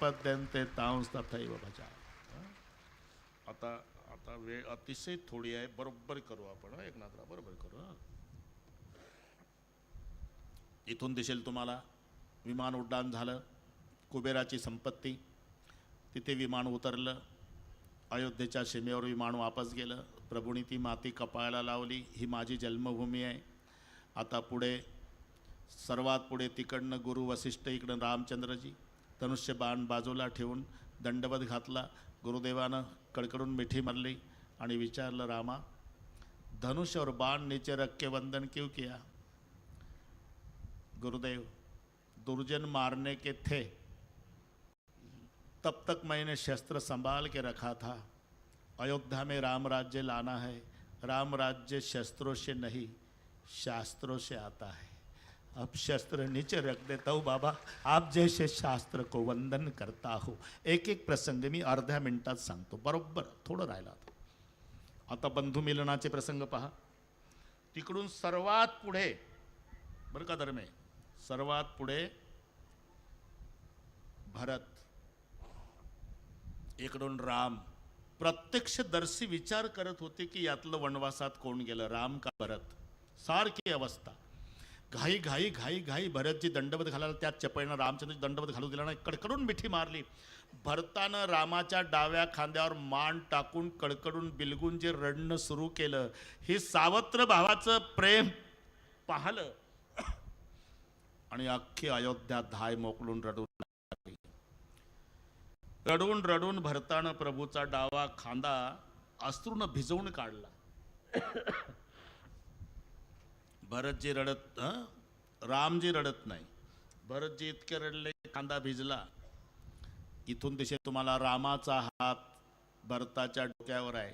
प्रपद्यंते तांस तथैव भजा. आता आता वेळ अतिशय थोडी आहे बरोबर करू आपण एकनाथला बरोबर करू इथून दिसेल तुम्हाला विमान उड्डाण झालं कुबेराची संपत्ती तिथे विमान उतरलं अयोध्येच्या सीमेवर विमान वापस गेलं प्रभूंनी ती माती कपाळाला लावली ही माझी जन्मभूमी आहे. आता पुढे सर्वात पुढे तिकडनं गुरु वसिष्ठ इकडं रामचंद्रजी धनुष्य बाण बाजूला ठेवून दंडवत घातला. गुरुदेवानं कडकडून मिठी मारली आणि विचारलं, रामा धनुष और बाण, नीचे रख के वंदन क्यों किया? गुरुदेव, दुर्जन मारने के थे। तब तक मैंने शस्त्र संभाल के रखा था। अयोध्या में राम राज्य लाना है। राम राज्य शस्त्रों से नहीं, शास्त्रों से आता है। अब शस्त्र नीचे रख देता हूँ बाबा। आप जैसे शास्त्र को वंदन करता हो। एक एक प्रसंग मी अर्ध्या मिनिटात सांगतो। बरोबर थोडं राहिला आता। आता बंधू मिलनाचे प्रसंग पहा। तिकडून सर्वात पुढे बरं का धर्मे? सर्वात पुढे भरत इकडून राम। प्रत्यक्षदर्शी विचार करत होते की यातलं वनवासात कोण गेलं? राम का भरत? सारखी अवस्था। घाई घाई घाई घाई भरतजी दंडवत घालायला त्यात चपळीनं रामचंद्रजी दंडवत घालू दिला नाही. कडकडून मिठी मारली. भरतानं रामाच्या डाव्या खांद्यावर मान टाकून कडकडून बिलगून जे रडणं सुरू केलं हे सावत्र भावाचं प्रेम पाहलं. आणि अख्खी अयोध्या धाय मोकलून रडून लागली. रडून रडून भरतानं प्रभूचा डावा खांदा अश्रूनं भिजवून काढला. भरतजी रडत रामजी रडत नाही. भरतजी इतके रडले खांदा भिजला. इथून दिशे तुम्हाला रामाचा हात भरताच्या डोक्यावर आहे.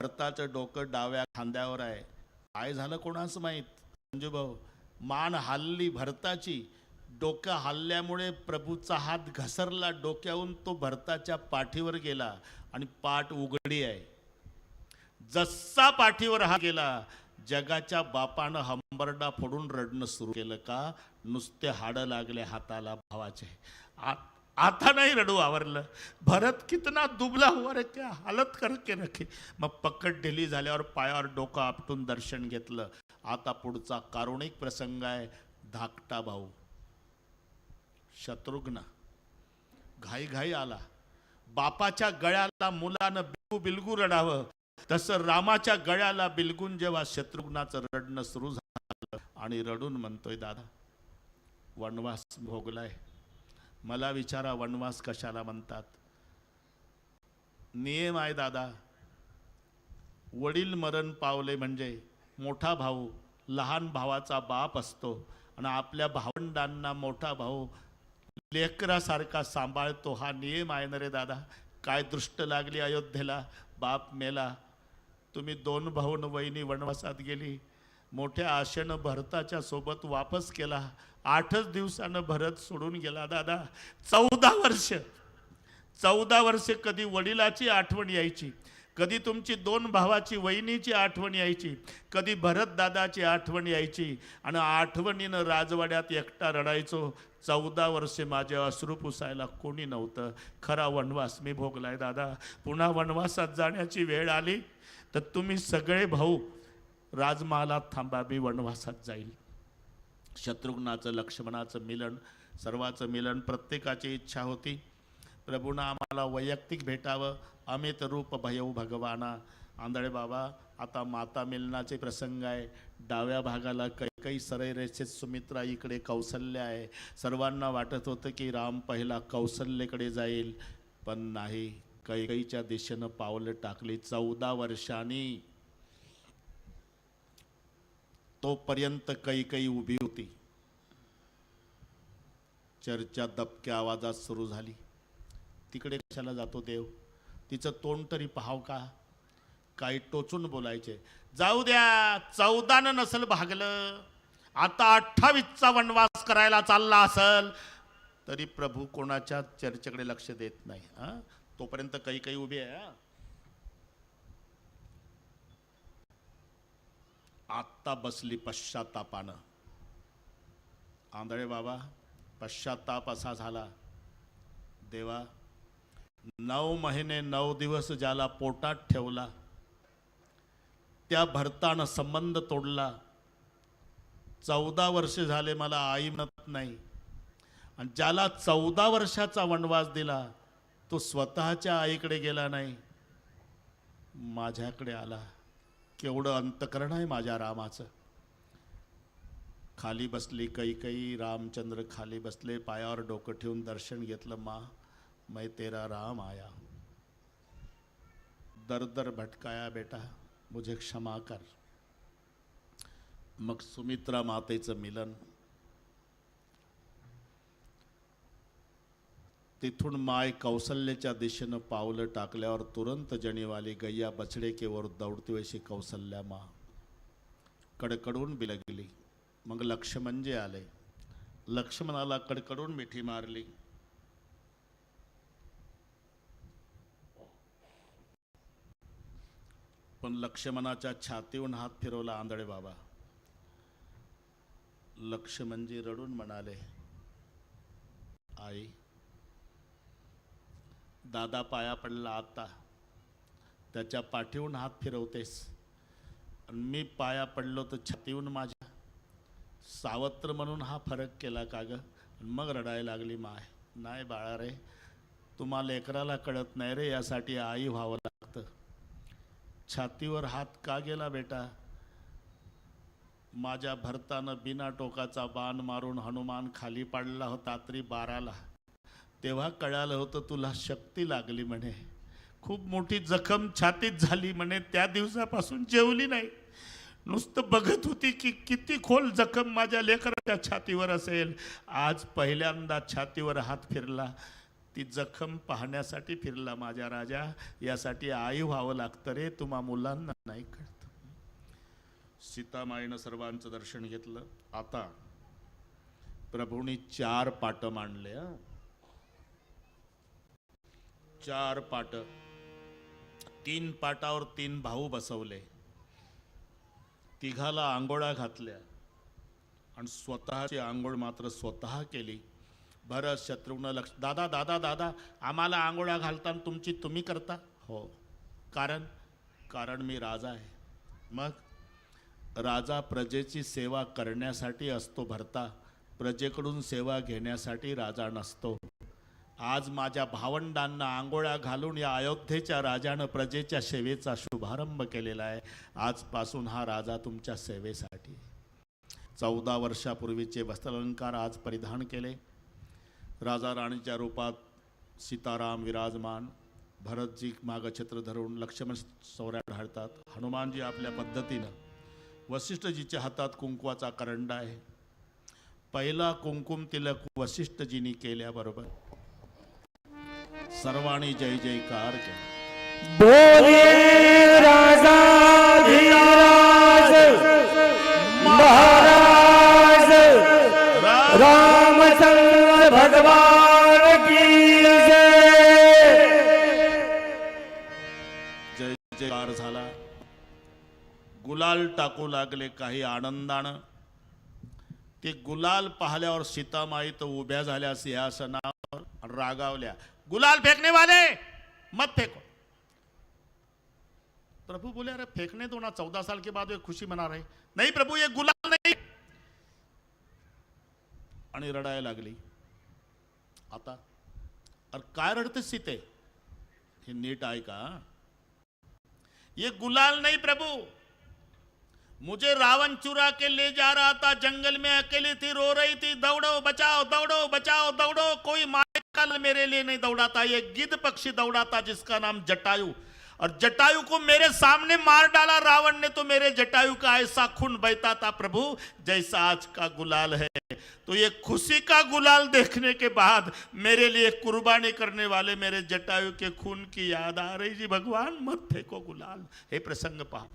भरताचं डोकं डाव्या खांद्यावर आहे. काय झालं कोणाच माहीत? संजू भाऊ मान हल्ली भरताची. डोकं हल्ल्यामुळे प्रभूचा हात घसरला डोक्याहून तो भरताच्या पाठीवर गेला आणि पाठ उघडी आहे. जसा पाठीवर हा गेला जगाच्या बापानं हंबरडा फोडून रडणं सुरू केलं का? नुसते हाडं लागले हाताला भावाचे. आ- आता नाही रडू आवरलं. भरत कितना दुबला हुआ रे क्या हालत करके रखे. मग पकड ढिली झाल्यावर पायावर डोकं आपटून दर्शन घेतलं. आता पुढचा कारुणिक प्रसंग आहे धाकटा भाऊ. शत्रुघ्न. घाई घाई आला. बापाच्या गळ्याला मुलानं बिलगू बिलगू रडावं. तसं रामाच्या गळ्याला बिलगून जेव्हा शत्रुघ्नाचं रडणं सुरू झालं आणि रडून म्हणतोय दादा वनवास भोगलाय. मला विचारा वनवास कशाला म्हणतात? नियम आहे दादा. वडील मरण पावले म्हणजे मोठा भाऊ लहान भावाचा बाप असतो आणि आपल्या भावंडांना मोठा भाऊ लेकरासारखा सांभाळतो. हा नियम आहे ना रे दादा? काय दृष्ट लागली अयोध्येला? बाप मेला. तुम्ही दोन भाऊन वहिनी वनवासात गेली. मोठ्या आशेनं भरताच्या सोबत वापस केला. आठच दिवसानं भरत सोडून गेला दादा. चौदा वर्ष. चौदा वर्षे कधी वडिलाची आठवण यायची. कधी तुमची दोन भावाची वहिनीची आठवण यायची. कधी भरत दादाची आठवण यायची. आणि आठवणीनं राजवाड्यात एकटा रडायचो. चौदा वर्षे माझे अश्रू पुसायला कोणी नव्हतं. खरा वनवास मी भोगलाय दादा. पुन्हा वनवासात जाण्याची वेळ आली तर तुम्ही सगळे भाऊ राजमहालात थांबा मी वनवासात जाईल. शत्रुघ्नाचं लक्ष्मणाचं मिलन सर्वाचं मिलन प्रत्येकाची इच्छा होती. प्रभूनं आम्हाला वैयक्तिक भेटावं अमित रूप भयऊ भगवाना. आंधळे बाबा आता माता मिलनाचे प्रसंग आहे. डाव्या भागाला काही काही रेषेत सुमित्रा इकडे कौशल्य आहे. सर्वांना वाटत होतं की राम पहिला कौशल्यकडे जाईल पण नाही. कैकईच्या दिशेनं पावलं टाकली चौदा वर्षांनी. तोपर्यंत कैकई उभी होती. चर्चा दबक्या आवाजात सुरू झाली. तिकडे कशाला जातो देव? तिचं तोंड तरी पाहाव का? काही टोचून बोलायचे. जाऊ द्या चौदानं नसल भागलं. आता अठ्ठावीसचा वनवास करायला चालला असल. तरी प्रभू कोणाच्या चर्चेकडे लक्ष देत नाही हा? तोपर्यंत काही काही उभी आहे हा? आत्ता बसली पश्चातापानं आंधळे बाबा पश्चाताप असा झाला. देवा नऊ महिने नऊ दिवस ज्याला पोटात ठेवला त्या भरतानं संबंध तोडला. चौदा वर्ष झाले मला आई म्हणत नाही. आणि ज्याला चौदा वर्षाचा वनवास दिला तो स्वतःच्या आईकडे गेला नाही. माझ्याकडे आला. केवढं अंतकरण आहे माझ्या रामाचं. खाली बसली काही काही रामचंद्र खाली बसले पायावर डोकं ठेवून दर्शन घेतलं मा मै तेरा राम आया. दर दर भटकाया बेटा. मुझे क्षमा कर। मग सुमित्रा मातेचं मिलन। तिथून माय कौसल्याच्या दिशेनं पावलं टाकल्यावर तुरंत जणीवाली गैया बछडे केवर दौडती वेशी कौसल्या मा कडकडून बिलगली. मग लक्ष्मणजे आले. लक्ष्मणाला कडकडून मिठी मारली. पण लक्ष्मणाच्या छातीहून हात फिरवला आंधळे बाबा. लक्ष्मणजी म्हणजे रडून म्हणाले आई दादा पाया पडला आता. त्याच्या पाठीहून हात फिरवतेस. आणि मी पाया पडलो तर छातीहून माझ्या. सावत्र म्हणून हा फरक केला का ग? मग रडायला लागली माय. नाही बाळा रे तुम्हा लेकराला कळत नाही रे यासाठी आई व्हावं छातीवर हात का गेला बेटा? माझ्या भरतानं बिना टोकाचा बाण मारून हनुमान खाली पाडला होता रात्री बाराला. तेव्हा कळालं होतं तुला शक्ती लागली म्हणे. खूप मोठी जखम छातीत झाली म्हणे त्या दिवसापासून जेवली नाही. नुसतं बघत होती की किती खोल जखम माझ्या लेकराच्या छातीवर असेल. आज पहिल्यांदा छातीवर हात फिरला. ती जखम पाहण्यासाठी फिरला माझ्या राजा. यासाठी आई व्हावं लागतं रे तुम्हा मुलांना नाही कळत. सीतामाईनं सर्वांचं दर्शन घेतलं. आता प्रभूंनी चार पाट मांडले चार पाट. तीन पाटावर तीन भाऊ बसवले. तिघाला आंघोळा घातल्या. आणि स्वतःची आंघोळ मात्र स्वतः केली. भरत शत्रुघ्न लक्ष दादा दादा दादा आम्हाला आंघोळा घालताना तुमची तुम्ही करता? हो. कारण कारण मी राजा आहे. मग? राजा प्रजेची सेवा करण्यासाठी असतो भरता. प्रजेकडून सेवा घेण्यासाठी राजा नसतो. आज माझ्या भावंडांना आंघोळ्या घालून या अयोध्येच्या राजानं प्रजेच्या सेवेचा शुभारंभ केलेला आहे. आजपासून हा राजा तुमच्या सेवेसाठी. चौदा वर्षापूर्वीचे वस्त्रालंकार आज परिधान केले. राजा राणीच्या रूपात सीताराम विराजमान भरतजी मागं छत्र धरून लक्ष्मण सौऱ्या ढाळतात. हनुमानजी आपल्या पद्धतीनं वसिष्ठजीच्या हातात कुंकवाचा करंडा आहे. पहिला कुंकुम तिलक वसिष्ठजींनी केल्याबरोबर सर्वांनी जय जयकार केला. भगवान की जय। जयकार झाला. गुलाल टाकू लागले काही आनंदानं. ते गुलाल पाहिल्यावर सीतामाई तर उभ्या झाल्या सिंहासनावर रागावल्या. गुलाल फेकने वाले मत फेको. प्रभु बोले अरे फेंकने दो ना चौदह साल के बाद ये खुशी मना रहे नहीं प्रभु ये गुलाल नहीं. आणि रडायला लागली. आता. अरे काय रडते सीते हे नीट ऐका. ये गुलाल नहीं प्रभु. मुझे रावण चुरा के ले जा रहा था जंगल में अकेली थी रो रही थी। दौड़ो बचाओ दौड़ो बचाओ दौड़ो। कोई माए कल मेरे लिए नहीं दौड़ा था ये गिद्ध पक्षी दौड़ा था जिसका नाम जटायु। और जटायु को मेरे सामने मार डाला। रावण ने तो मेरे जटायु का ऐसा खून बहता था, प्रभु, जैसा आज का गुलाल है। तो ये खुशी का गुलाल देखने के बाद मेरे लिए कुर्बानी करने वाले मेरे जटायु के खून की याद आ रही। जी भगवान, मत फेको गुलाल। हे प्रसंग पा हं?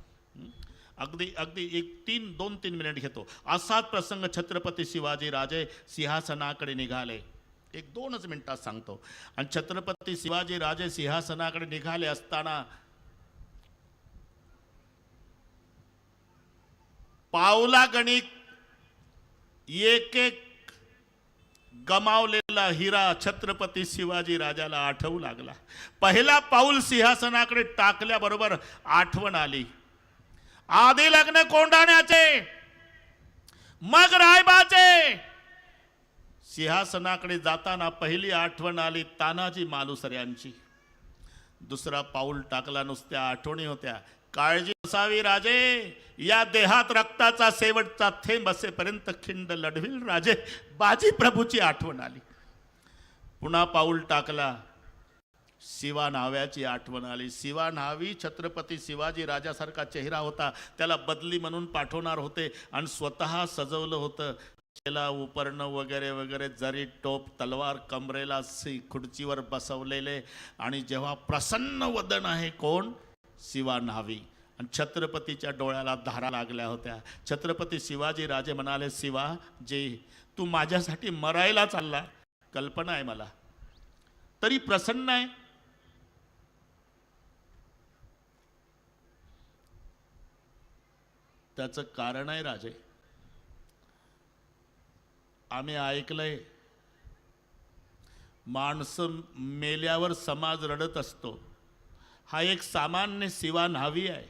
अगदी अगदी एक तीन, दोन, तीन मिनिट घेतो। असाच प्रसंग छत्रपती शिवाजी राजे सिंहासनाकडे निघाले। एक दोनच मिनिटात सांगतो. आणि छत्रपती शिवाजी राजे सिंहासनाकडे निघाले असताना पावला गणित एक एक गमावलेला हिरा छत्रपती शिवाजी राजाला आठवू लागला. पहिला पाऊल सिंहासनाकडे टाकल्याबरोबर आठवण आली. आधी लग्न कोंडाण्याचे मग रायबाचे सिंहासनाकडे जाताना पहिली आठवण आली तानाजी मालुसऱ्यांची. दुसरा पाऊल टाकला नुसत्या आठवणी होत्या. काळजी असावी राजे या देहात रक्ताचा शेवटचा थेंब असेपर्यंत खिंड लढविल राजे. बाजी प्रभूची आठवण आली. पुन्हा पाऊल टाकला. शिवा न्हाव्याची आठवण आली. शिवा न्हावी छत्रपती शिवाजी राजासारखा चेहरा होता. त्याला बदली म्हणून पाठवणार होते आणि स्वतः सजवलं होतं. त्याला उपरणं वगैरे वगैरे जरी टोप तलवार कमरेला सी खुर्चीवर बसवलेले आणि जेव्हा प्रसन्न वदन आहे कोण? शिवा न्हावी. आणि छत्रपतीच्या डोळ्याला धारा लागल्या होत्या. छत्रपती शिवाजी राजे म्हणाले शिवा जे तू माझ्यासाठी मरायला चालला? कल्पना आहे मला. तरी प्रसन्न आहे. त्याचं कारण आहे राजे. आम्ही ऐकलंय माणसं मेल्यावर समाज रडत असतो. हा एक सामान्य शिवा न्हावी आहे.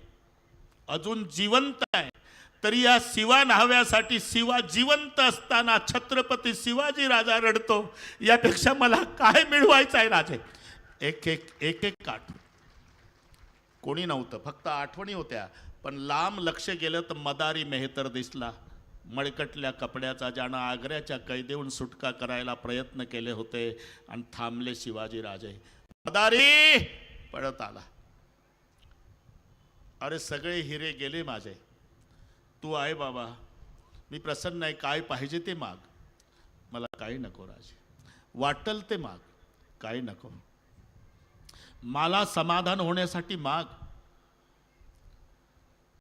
अजून जिवंत आहे. तरी या शिवा न्हाव्यासाठी शिवा जिवंत असताना छत्रपती शिवाजी राजा रडतो. यापेक्षा मला काय मिळवायचं आहे राजे? एक एक एक एक काठ. कोणी नव्हतं फक्त आठवणी होत्या. पण लांब लक्ष गेलं तर मदारी मेहतर दिसला. मळकटल्या कपड्याचा ज्यानं आग्र्याच्या कैदेहून सुटका करायला प्रयत्न केले होते आणि थांबले शिवाजीराजे मदारी पळत आला. अरे सगळे हिरे गेले माझे. तू आहे बाबा. मी प्रसन्न आहे. काय पाहिजे ते माग. मला काही नको राजे. वाटल ते माग. काही नको. मला समाधान होण्यासाठी माग.